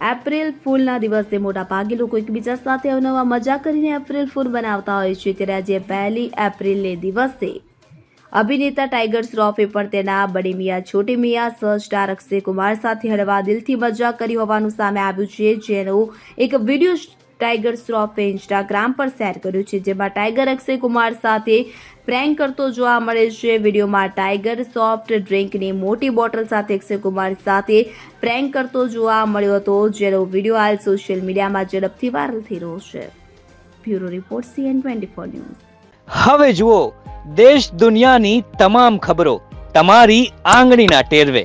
April ફૂલના દિવસે મોટા ભાગે લોકો એકબીજા સાથે અવનવા મજા કરીને એપ્રિલ ફૂલ બનાવતા હોય છે. ત્યારે આજે પહેલી એપ્રિલને દિવસે અભિનેતા ટાઈગર શ્રોફે પણ તેના બડી મિયા, છોટી મિયા, સહ સ્ટાર અક્ષય કુમાર સાથે હળવા દિલથી મજા કરી હોવાનું સામે આવ્યું છે. જેનો એક વીડિયો ટાઈગર શ્રોફે ઇન્સ્ટાગ્રામ પર શેર કર્યું છે, જેમાં ટાઈગર અક્ષય કુમાર સાથે પ્રેન્ક કરતો જોવા મળે છે. વિડીયોમાં ટાઈગર સોફ્ટ ડ્રિંકની મોટી બોટલ સાથે અક્ષય કુમાર સાથે પ્રેન્ક કરતો જોવા મળ્યો હતો, જેનો વીડિયો હાલ સોશિયલ મીડિયામાં ઝડપથી વાયરલ થઈ રહ્યો છે. Bureau report CN twenty four news. હવે જુઓ, દેશ દુનિયાની તમામ ખબરો, તમારી આંગળીના ટેરવે.